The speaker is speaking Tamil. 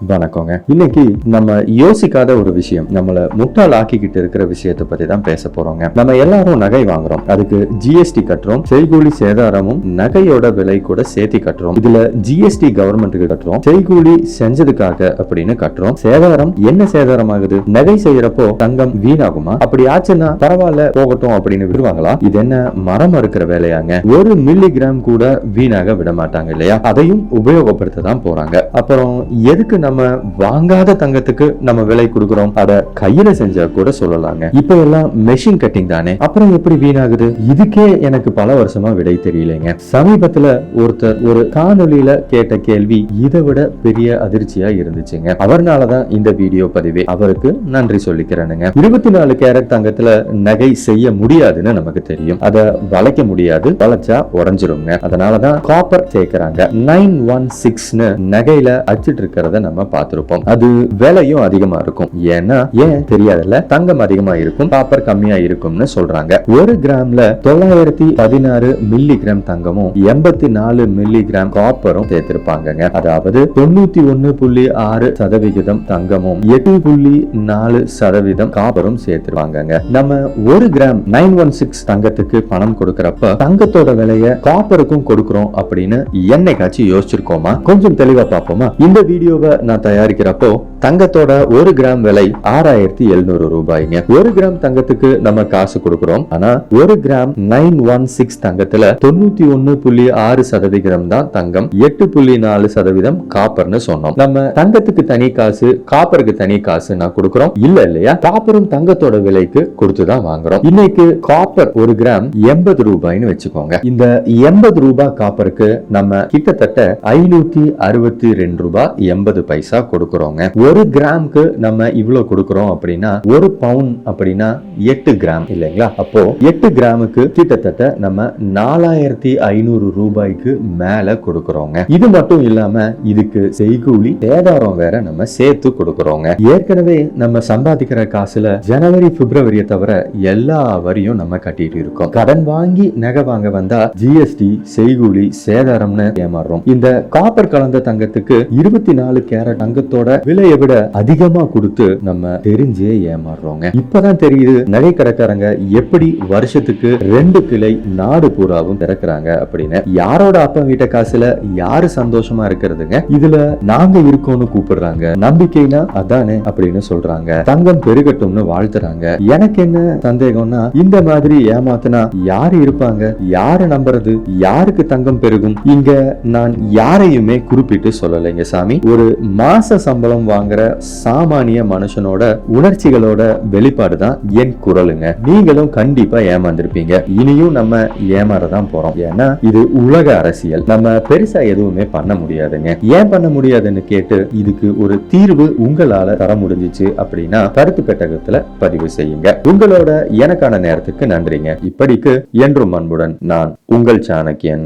வணக்கங்க. இன்னைக்கு நம்ம யோசிக்காத ஒரு விஷயம் நம்மள முட்டாள் ஆக்கிக்கிட்டு இருக்கிற விஷயத்தை பத்தி தான் பேச போறோங்க. நம்ம எல்லாரும் நகை வாங்குறோம். அதுக்கு ஜிஎஸ்டி கட்டுறோம். செய்கூலி சேதாரமும் நகையோட விலை கூட சேர்த்து கட்டுறோம். இதுல ஜிஎஸ்டி கவர்மெண்ட்டுக்கு கட்டுறோம். செய்கூலி செஞ்சதுக்காக அப்படின்னு கட்டுறோம். சேதாரம் என்ன சேதாரம் ஆகுது நகை செய்யறப்போ தங்கம் வீணாகுமா? அப்படி ஆச்சுன்னா பரவாயில்ல போகட்டும் அப்படின்னு விடுவாங்களா? இது என்ன மரம் அறுக்கிற வேலையாங்க. ஒரு மில்லி கிராம் கூட வீணாக விட மாட்டாங்க இல்லையா? அதையும் உபயோகப்படுத்த தான் போறாங்க. அப்புறம் எதுக்கு நம்ம வாங்காத தங்கத்துக்கு நம்ம விலை கொடுக்கிறோம். அத கையில செஞ்சா கூட சொல்லலாங்க. இப்ப எல்லாம் மெஷின் கட்டிங் தானே? அப்புறம் எப்படி வீணாகுது? இதுக்கே எனக்கு பல வருஷமா விடை தெரியலைங்க. சமீபத்துல ஒருத்தர் ஒரு காணொலியில கேட்ட கேள்வி இதை விட பெரிய அதிர்ச்சியா இருந்துச்சுங்க. அவர்னாலதான் இந்த வீடியோ பதிவே. அவருக்கு நன்றி சொல்லிக்கிறேனுங்க. இருபத்தி நாலு கேரட் தங்கத்துல நகை செய்ய முடியாதுன்னு நமக்கு தெரியும். அதை வளைக்க முடியாது. வளைச்சா உடஞ்சிருங்க. அதனாலதான் காப்பர் சேர்க்கிறாங்க நைன் ஒன் சிக்ஸ்னு நகையில அச்சிட்டு இருக்கிறத நம்ம பார்த்திருப்போம். அது விலையும் அதிகமா இருக்கும். ஏன்னா ஏன் தெரியாதுல்ல? தங்கம் அதிகமா இருக்கும் காப்பர் கம்மியா இருக்கும்னு சொல்றாங்க. ஒரு கிராம்ல தொள்ளாயிரத்தி பதினாறு மில்லி கிராம் தங்கமும் எண்பத்தி நாலு மில்லி கிராம் காப்பரும் சேர்த்திருப்பாங்க அதாவது தொண்ணூத்தி ஒன்னு புள்ளி ஆறு சதவிகிதம் தங்கமும் எட்டு புள்ளி நாலு சதவீதம் காப்பரும் சேர்த்துருவாங்க நம்ம ஒரு கிராம் நைன் ஒன் சிக்ஸ் தங்கத்துக்கு பணம் கொடுக்கறப்ப தங்கத்தோட விலைய காப்பருக்கும் கொடுக்கிறோம் அப்படின்னு என்னைக்காச்சும் யோசிச்சிருக்கோமா? கொஞ்சம் தெளிவா பார்ப்போமா? இந்த வீடியோவை நான் தயாரிக்கிறப்போ தங்கத்தோட ஒரு கிராம் விலை ஆறாயிரத்தி எழுநூறு ரூபாய்ங்க. ஒரு கிராம் தங்கத்துக்கு நம்ம காசு கொடுக்கிறோம். ஆனா ஒரு கிராம் நைன் ஒன் சிக்ஸ் தங்கத்துல தொண்ணூத்தி ஒன்னு புள்ளி ஆறு சதவிகிதம் தான் தங்கம். எட்டு புள்ளி நாலு சதவீதம் காப்பர்னு சொன்னோம். நம்ம தங்கத்துக்கு தனி காசு காப்பருக்கு தனி காசு நான் கொடுக்கிறோம். இல்ல இல்லையா? காப்பரும் தங்கத்தோட விலைக்கு கொடுத்துதான் வாங்குறோம். இன்னைக்கு காப்பர் ஒரு கிராம் எண்பது ரூபாய்னு வச்சுக்கோங்க. இந்த எண்பது ரூபாய் காப்பருக்கு நம்ம கிட்டத்தட்ட ஐநூத்தி அறுபத்தி ரெண்டு ரூபாய் எண்பது பை பைசா கொடுக்குறோங்க. ஒரு கிராம்க்கு நம்ம இவ்வளவு கொடுக்குறோம் அப்படின்னா ஒரு பவுன் அப்படின்னா எட்டு கிராம் இல்லைங்களா? அப்போ எட்டு கிராமுக்கு கிட்டத்தட்ட நம்ம நாலாயிரத்தி ஐநூறு ரூபாய்க்கு மேல கொடுக்குறோங்க. இது மட்டும் இல்லாம இதுக்கு செய்கூலி சேதாரம் வேற நம்ம சேர்த்து கொடுக்குறோங்க. ஏற்கனவே நம்ம சம்பாதிக்கிற காசுல ஜனவரி பிப்ரவரியை தவிர எல்லா வரியும் நம்ம கட்டிட்டு இருக்கோம். கடன் வாங்கி நகை வாங்க வந்தா ஜிஎஸ்டி செய்கூலி சேதாரம்னு ஏமாறுறோம். இந்த காப்பர் கலந்த தங்கத்துக்கு இருபத்தி நாலு கேரட் தங்கத்தோட விலையை விட அதிகமா கொடுத்து நம்ம தெரிஞ்சே ஏமாறுறோங்க. இப்பதான் தெரியுது நகை கடைக்காரங்க எப்படி வருஷத்துக்கு ரெண்டு கிளை நாடு பூராவும் திறக்கிறாங்க அப்படின்னு. யாரோட அப்பா வீட்ட காசுல யாரு சந்தோஷமா இருக்கிறதுங்க? இதுல நாங்க இருக்கோம்னு கூப்பிடுறாங்க. நம்பிக்கைனா அதானே அப்படின்னு சொல்றாங்க. தங்கம் பெருகட்டும்னு வாழ்த்துறாங்க. எனக்கு என்ன சந்தேகம்னா இந்த மாதிரி ஏமாத்தினா யாரு இருப்பாங்க? யாரு நம்புறது? யாருக்கு தங்கம் பெருகும்? இங்க நான் யாரையுமே குறிப்பிட்டு சொல்லலைங்க சாமி. ஒரு மாச சம்பளம் வாங்குற சாமானிய மனுஷனோட உணர்ச்சிகளோட வெளிப்பாடு தான் என் குரலுங்க. நீங்களும் கண்டிப்பா ஏமாந்துருப்பீங்க. இனியும் நம்ம ஏமாறதான் போறோம். ஏன்னா இது உலக அரசியல். நம்ம பெருசா எதுவுமே பண்ண முடியாதுங்க. ஏன் பண்ண முடியாதுன்னு கேட்டு இதுக்கு ஒரு தீர்வு உங்களால தர முடிஞ்சிச்சு அப்படின்னா கருத்து பெட்டகத்துல பதிவு செய்யுங்க. உங்களோட எனக்கான நேரத்துக்கு நன்றிங்க. இப்படிக்கு என்றும் அன்புடன் நான் உங்கள் சாணக்கியன்.